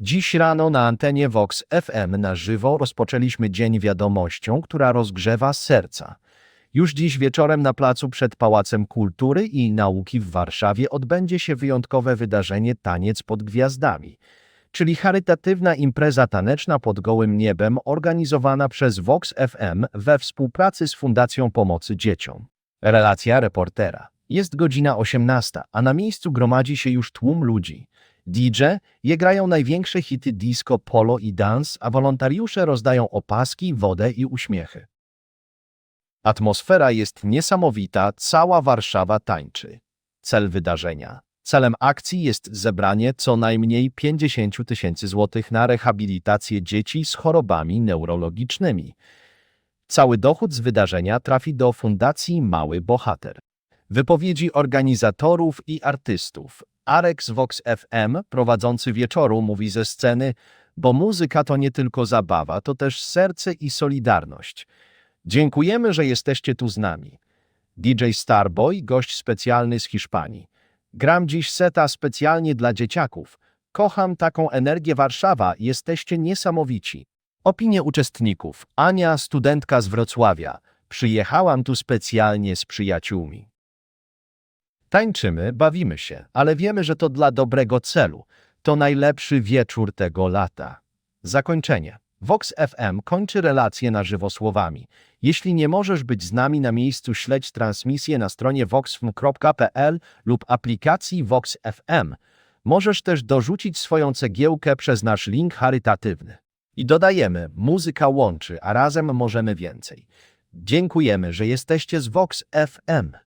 Dziś rano na antenie Vox FM na żywo rozpoczęliśmy dzień wiadomością, która rozgrzewa serca. Już dziś wieczorem na placu przed Pałacem Kultury i Nauki w Warszawie odbędzie się wyjątkowe wydarzenie Taniec pod Gwiazdami, czyli charytatywna impreza taneczna pod gołym niebem organizowana przez Vox FM we współpracy z Fundacją Pomocy Dzieciom. Relacja reportera. Jest godzina 18, a na miejscu gromadzi się już tłum ludzi. DJ je grają największe hity disco, polo i dance, a wolontariusze rozdają opaski, wodę i uśmiechy. Atmosfera jest niesamowita, cała Warszawa tańczy. Cel wydarzenia. Celem akcji jest zebranie co najmniej 50 tysięcy złotych na rehabilitację dzieci z chorobami neurologicznymi. Cały dochód z wydarzenia trafi do Fundacji Mały Bohater. Wypowiedzi organizatorów i artystów. Arek z Vox FM, prowadzący wieczoru, mówi ze sceny, bo muzyka to nie tylko zabawa, to też serce i solidarność. Dziękujemy, że jesteście tu z nami. DJ Starboy, gość specjalny z Hiszpanii. Gram dziś seta specjalnie dla dzieciaków. Kocham taką energię Warszawa, jesteście niesamowici. Opinie uczestników. Ania, studentka z Wrocławia. Przyjechałam tu specjalnie z przyjaciółmi. Tańczymy, bawimy się, ale wiemy, że to dla dobrego celu. To najlepszy wieczór tego lata. Zakończenie. Vox FM kończy relacje na żywo słowami. Jeśli nie możesz być z nami na miejscu, śledź transmisję na stronie voxfm.pl lub aplikacji Vox FM. Możesz też dorzucić swoją cegiełkę przez nasz link charytatywny. I dodajemy, muzyka łączy, a razem możemy więcej. Dziękujemy, że jesteście z Vox FM.